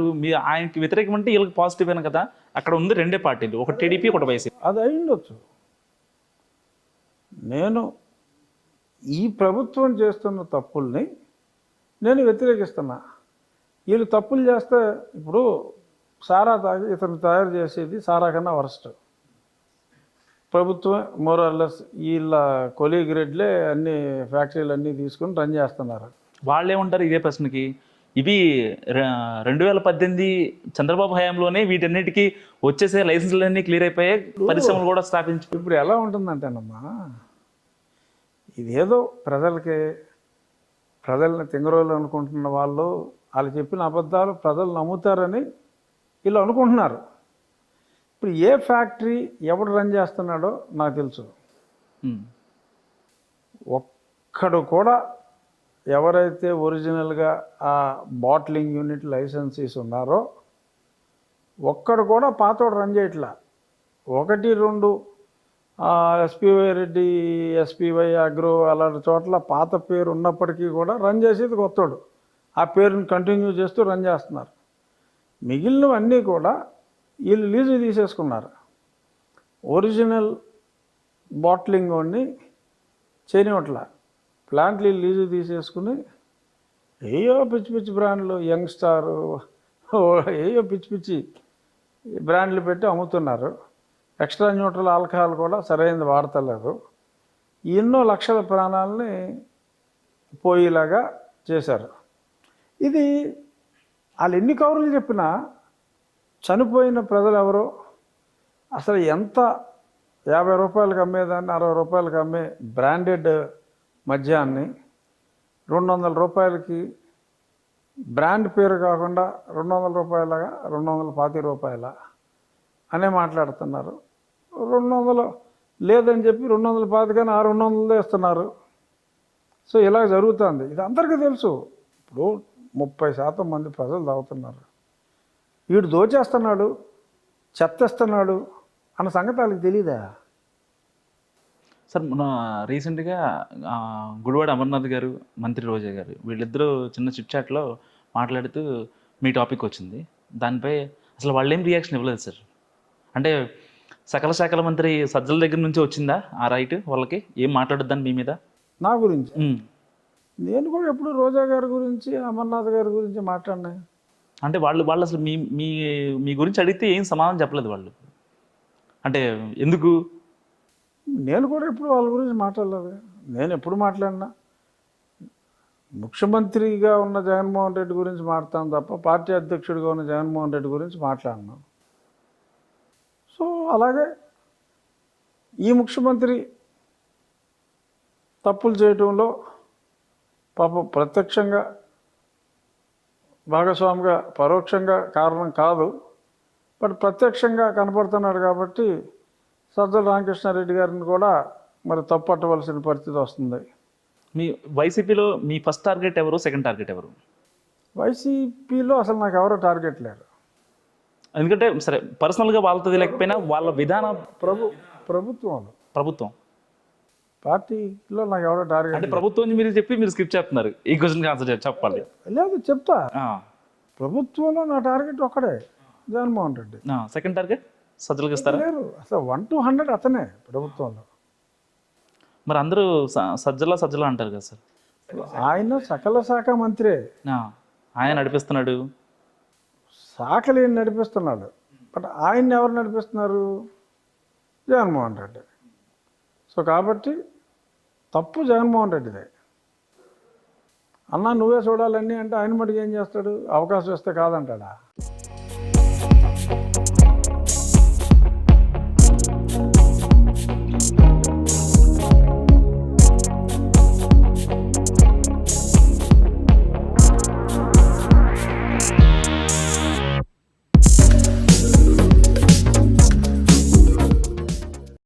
మీ ఆయనకి వ్యతిరేకం అంటే వీళ్ళకి పాజిటివ్ అయిన కదా? అక్కడ ఉంది రెండే పార్టీలు. ఒక టీడీపీ ఒకటి వైసీపీ. అది అయి ఉండొచ్చు నేను ఈ ప్రభుత్వం చేస్తున్న తప్పుల్ని నేను వ్యతిరేకిస్తున్నా. వీళ్ళు తప్పులు చేస్తే ఇప్పుడు సారా తాగి ఇతను తయారు చేసేది సారా కన్నా వరస్ట్. ప్రభుత్వం మోరల్లెస్ వీళ్ళ కొలీగ్ రెడ్లే అన్ని ఫ్యాక్టరీలు అన్నీ తీసుకుని రన్ చేస్తున్నారు. వాళ్ళు ఏమంటారు ఇదే ప్రశ్నకి? ఇవి రెండు వేల పద్దెనిమిది చంద్రబాబు హయాంలోనే వీటన్నిటికీ వచ్చేసే లైసెన్సులన్నీ క్లియర్ అయిపోయాయి. పరిశ్రమలు కూడా స్థాపించి. ఇప్పుడు ఎలా ఉంటుందంటేనమ్మా ఇదేదో ప్రజలకి ప్రజల్ని తింగరోళ్ళు అనుకుంటున్న వాళ్ళు వాళ్ళు చెప్పిన అబద్ధాలు ప్రజలు నమ్ముతారని వీళ్ళు అనుకుంటున్నారు. ఇప్పుడు ఏ ఫ్యాక్టరీ ఎవడు రన్ చేస్తున్నాడో నాకు తెలుసు. ఒక్కడు కూడా ఎవరైతే ఒరిజినల్గా ఆ బాట్లింగ్ యూనిట్ లైసెన్సీస్ ఉన్నారో ఒక్కడు కూడా పాతోడు రన్ చేయట్లా. ఒకటి రెండు ఎస్పీవై రెడ్డి ఎస్పీవై అగ్రో అలాంటి చోట్ల పాత పేరు ఉన్నప్పటికీ కూడా రన్ చేసేది కొత్తోడు. ఆ పేరుని కంటిన్యూ చేస్తూ రన్ చేస్తున్నారు. మిగిలినవన్నీ కూడా వీళ్ళు లీజు తీసేసుకున్నారు. ఒరిజినల్ బాట్లింగ్ వాడిని చేయనివట్ల ప్లాంట్లు లీజు తీసేసుకుని ఏయో పిచ్చి పిచ్చి బ్రాండ్లు యంగ్ స్టార్ ఏయో పిచ్చి పిచ్చి బ్రాండ్లు పెట్టి అమ్ముతున్నారు. ఎక్స్ట్రా న్యూట్రల్ ఆల్కహాల్ కూడా సరైనది వాడతలేదు. ఎన్నో లక్షల ప్రాణాలని పోయేలాగా చేశారు. ఇది వాళ్ళు ఎన్ని కవర్లు చెప్పినా చనిపోయిన ప్రజలు ఎవరో అసలు ఎంత యాభై రూపాయలకు అమ్మేదాన్ని అరవై రూపాయలకు అమ్మే బ్రాండెడ్ మద్యాన్ని రెండు వందల రూపాయలకి బ్రాండ్ పేరు కాకుండా రెండు వందల రూపాయలగా రెండు వందల పాతి రూపాయల అనే మాట్లాడుతున్నారు. రెండు వందలు లేదని చెప్పి రెండు వందల పాతికని ఆ రెండు వందలదే ఇస్తున్నారు. సో ఇలా జరుగుతుంది. ఇది అందరికీ తెలుసు. ఇప్పుడు ముప్పై శాతం మంది ప్రజలు తాగుతున్నారు. వీడు దోచేస్తున్నాడు చెత్తేస్తున్నాడు అన్న సంగతి వాళ్ళకి తెలీదా? సార్ మన రీసెంట్గా గుడివాడ అమర్నాథ్ గారు మంత్రి రోజా గారు వీళ్ళిద్దరూ చిన్న చిట్ చాట్లో మాట్లాడుతూ మీ టాపిక్ వచ్చింది. దానిపై అసలు వాళ్ళు ఏం రియాక్షన్ ఇవ్వలేదు సార్? అంటే సకల శాఖల మంత్రి సజ్జల దగ్గర నుంచి వచ్చిందా ఆ రైట్ వాళ్ళకి? ఏం మాట్లాడొద్దని మీ మీద? నా గురించి. నేను కూడా ఎప్పుడు రోజా గారి గురించి అమర్నాథ్ గారి గురించి మాట్లాడినా అంటే వాళ్ళు వాళ్ళు అసలు మీ మీ మీ గురించి అడిగితే ఏం సమాధానం చెప్పలేదు వాళ్ళు. అంటే ఎందుకు? నేను కూడా ఎప్పుడు వాళ్ళ గురించి మాట్లాడలేదు. నేను ఎప్పుడు మాట్లాడినా. ముఖ్యమంత్రిగా ఉన్న జగన్మోహన్ రెడ్డి గురించి మాట్లాడతాం తప్ప పార్టీ అధ్యక్షుడిగా ఉన్న జగన్మోహన్ రెడ్డి గురించి మాట్లాడినాం. సో అలాగే ఈ ముఖ్యమంత్రి తప్పులు చేయటంలో పాప ప్రత్యక్షంగా భాగస్వామిగా పరోక్షంగా కారణం కాదు. బట్ ప్రత్యక్షంగా కనపడుతున్నాడు కాబట్టి సజ్జల రామకృష్ణారెడ్డి గారిని కూడా మరి తప్పట్టవలసిన పరిస్థితి వస్తుంది. మీ వైసీపీలో మీ ఫస్ట్ టార్గెట్ ఎవరు సెకండ్ టార్గెట్ ఎవరు? వైసీపీలో అసలు నాకు ఎవరో టార్గెట్ లేరు. ఎందుకంటే సరే పర్సనల్గా వాళ్ళతో లేకపోయినా వాళ్ళ విధాన ప్రభు ప్రభుత్వంలో ప్రభుత్వం. పార్టీలో నాకు ఎవరో టార్గెట్ అంటే ప్రభుత్వం మీరు చెప్పి మీరు స్కిప్ చేస్తున్నారు. ఈ క్వశ్చన్కి ఆన్సర్ చెప్పాలి. లేదు చెప్తా. ప్రభుత్వంలో నా టార్గెట్ ఒక్కడే జగన్మోహన్ రెడ్డి. Second target? సజ్జలకు ఇస్తారా అసలు వన్ టు హండ్రెడ్ అతనే ప్రభుత్వంలో. మరి అందరూ సజ్జల సజ్జల అంటారు కదా సార్. ఆయన సకల శాఖ మంత్రే. ఆ, ఆయన నడిపిస్తున్నాడు. శాఖలు ఈయన నడిపిస్తున్నాడు. బట్ ఆయన్ని ఎవరు నడిపిస్తున్నారు? జగన్మోహన్ రెడ్డి. సో కాబట్టి తప్పు జగన్మోహన్ రెడ్డిదే. అన్నా నువ్వే చూడాలని అంటే ఆయన మటుకు ఏం చేస్తాడు? అవకాశం ఇస్తే కాదంటాడా?